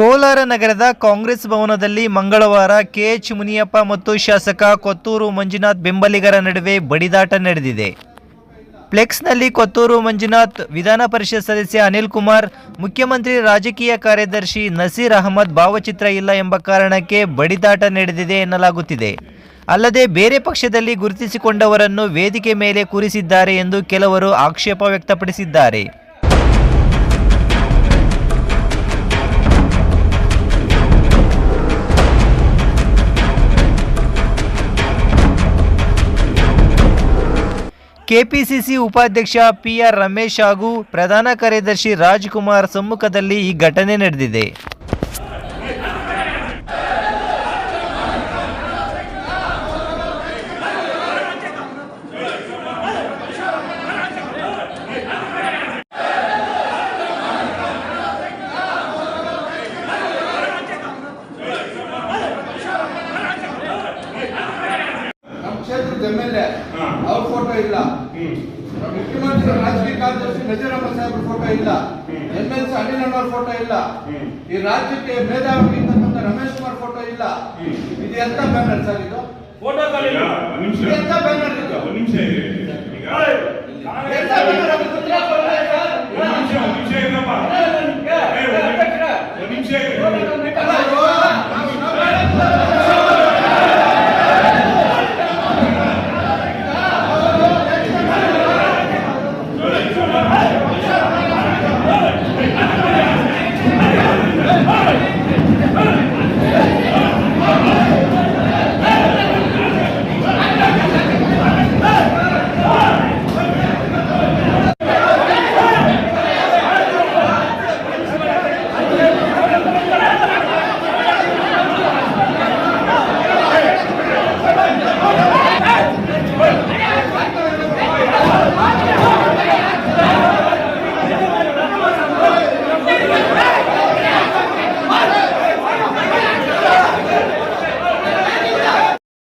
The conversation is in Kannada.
ಕೋಲಾರ ನಗರದ ಕಾಂಗ್ರೆಸ್ ಭವನದಲ್ಲಿ ಮಂಗಳವಾರ ಕೆಎಚ್ ಮುನಿಯಪ್ಪ ಮತ್ತು ಶಾಸಕ ಕೊತ್ತೂರು ಮಂಜುನಾಥ್ ಬೆಂಬಲಿಗರ ನಡುವೆ ಬಡಿದಾಟ ನಡೆದಿದೆ. ಫ್ಲೆಕ್ಸ್ನಲ್ಲಿ ಕೊತ್ತೂರು ಮಂಜುನಾಥ್, ವಿಧಾನ ಪರಿಷತ್ ಸದಸ್ಯ ಅನಿಲ್ ಕುಮಾರ್, ಮುಖ್ಯಮಂತ್ರಿ ರಾಜಕೀಯ ಕಾರ್ಯದರ್ಶಿ ನಸೀರ್ ಅಹಮದ್ ಭಾವಚಿತ್ರ ಇಲ್ಲ ಎಂಬ ಕಾರಣಕ್ಕೆ ಬಡಿದಾಟ ನಡೆದಿದೆ ಎನ್ನಲಾಗುತ್ತಿದೆ. ಅಲ್ಲದೆ ಬೇರೆ ಪಕ್ಷದಲ್ಲಿ ಗುರುತಿಸಿಕೊಂಡವರನ್ನು ವೇದಿಕೆ ಮೇಲೆ ಕೂರಿಸಿದ್ದಾರೆ ಎಂದು ಕೆಲವರು ಆಕ್ಷೇಪ ವ್ಯಕ್ತಪಡಿಸಿದ್ದಾರೆ. ಕೆಪಿಸಿಸಿ ಉಪಾಧ್ಯಕ್ಷ ಪಿಆರ್ ರಮೇಶ್ ಹಾಗೂ ಪ್ರಧಾನ ಕಾರ್ಯದರ್ಶಿ ರಾಜ್ಕುಮಾರ್ ಸಮ್ಮುಖದಲ್ಲಿ ಈ ಘಟನೆ ನಡೆದಿದೆ. ಕ್ಷೇತ್ರದ ಎಂ ಎಲ್ ಎ ಅವ್ರ ಫೋಟೋ ಇಲ್ಲ. ಮುಖ್ಯಮಂತ್ರಿ ರಾಜಕೀಯ ಕಾರ್ಯದರ್ಶಿ ನಜೀರಮ್ಮ ಸಾಹೇಬ್ ಸಾಹೇಬ್ರ ಫೋಟೋ ಇಲ್ಲ. MLC M L C Anil ಅಣ್ಣವ್ರ ಫೋಟೋ ಇಲ್ಲ. ಈ ರಾಜ್ಯಕ್ಕೆ ಮೇಧಾವಿ ಇರ್ತಕ್ಕಂಥ ರಮೇಶ್ ಕುಮಾರ್ ಫೋಟೋ ಇಲ್ಲ. ಇದು ಎಂತ ಬ್ಯಾನರ್ ಸರ್ ಇದು? ಫೋಟೋ ಒಂದ್ ನಿಮಿಷ. ಇದು ಎಂತ ಬ್ಯಾನರ್ ಇದು ಒಂದ್ ನಿಮಿಷ. ಈಗ